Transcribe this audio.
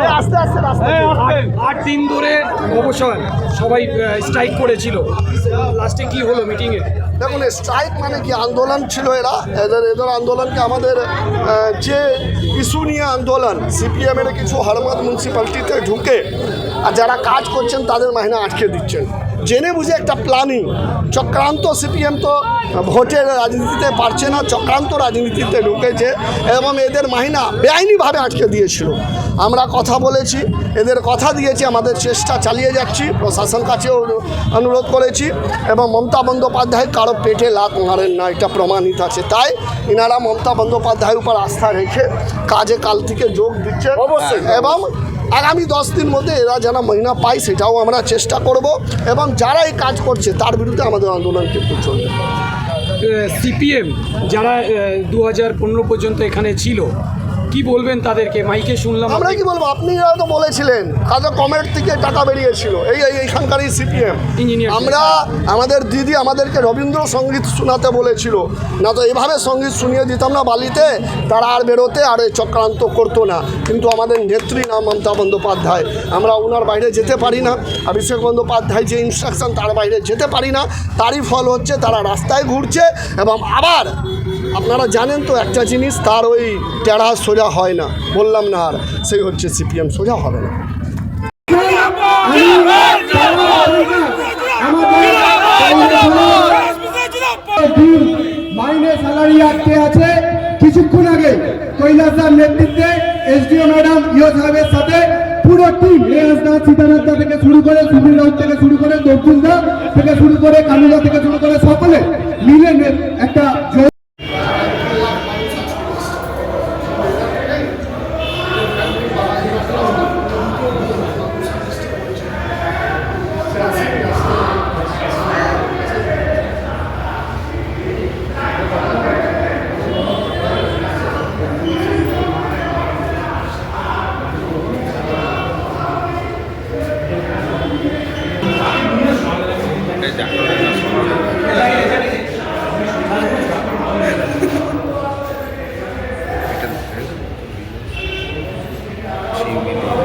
আস্তে আস্তে রাস্তা আট- দিন ধরে অবসর। সবাই স্ট্রাইক করেছিল। লাস্টে কি হলো মিটিংয়ে দেখুন স্ট্রাইক মানে কি আন্দোলন ছিল এরা? এদের এদের আন্দোলনকে আমাদের যে ইস্যু নিয়ে আন্দোলন সিপিএমের কিছু হরমত মিউনিসিপ্যালিটিতে ঢুকে আর যারা কাজ করছেন তাদের মাহিনা আটকে দিচ্ছেন। জেনে বুঝে একটা প্ল্যানিং চক্রান্ত সিপিএম তো ভোটের রাজনীতিতে পারছে না চক্রান্ত রাজনীতিতে ঢুকেছে এবং এদের মাহিনা বেআইনিভাবে আটকে দিয়েছিল। আমরা কথা বলেছি এদের কথা দিয়েছি আমাদের চেষ্টা চালিয়ে যাচ্ছি প্রশাসন কাছেও অনুরোধ করেছি এবং মমতা বন্দ্যোপাধ্যায় কারও পেটে লাত মারেন না এটা প্রমাণিত আছে তাই ইনারা মমতা বন্দ্যোপাধ্যায়ের উপর আস্থা রেখে কাজে কাল থেকে যোগ দিচ্ছে অবশ্যই। এবং আগামী দশ দিন মধ্যে এরা যেন মহিনা পায় সেটাও আমরা চেষ্টা করব এবং যারা এই কাজ করছে তার বিরুদ্ধে আমাদের আন্দোলন কিন্তু চলবে সিপিএম যারা দু হাজার পনেরো পর্যন্ত এখানে ছিল কি বলবেন তাদেরকে? মাইকে শুনলাম আমরা কি বলব? আপনি তো বলেছিলেন কাজে কমেন্ট থেকে টাকা বেরিয়েছিল। এই এই এইখানকারই সিপিএম। আমরা আমাদের দিদি আমাদেরকে রবীন্দ্র সংগীত শোনাতে বলেছিল। না তো এভাবে সংগীত শুনিয়ে দিতাম না বালিতে তারা আর বেরোতে আর এই চক্রান্ত করতো না। কিন্তু আমাদের নেত্রী নাম মমতা বন্দ্যোপাধ্যায়। আমরা ওনার বাইরে যেতে পারি না। অভিষেক বন্দ্যোপাধ্যায় যে ইনস্ট্রাকশন তার বাইরে যেতে পারি না। তারই ফল হচ্ছে তারা রাস্তায় ঘুরছে এবং আবার আপনারা জানেন তো একটা জিনিস, তার ওই টেরা সোজা হয় না। বললাম না আর, সেই হচ্ছে সিপিএম, সোজা হবে না। মাইনে আছে কিছুক্ষণ আগে কৈলাসদার নেতৃত্বে এসডিও ম্যাডাম ইও সাহেবের সাথে পুরো টিম এসদা সীতানাথদা থেকে শুরু করে সুনীল থেকে শুরু করে দর্জুনদা থেকে শুরু করে কালুদা থেকে শুরু করে সকলে মিলে একটা Amen.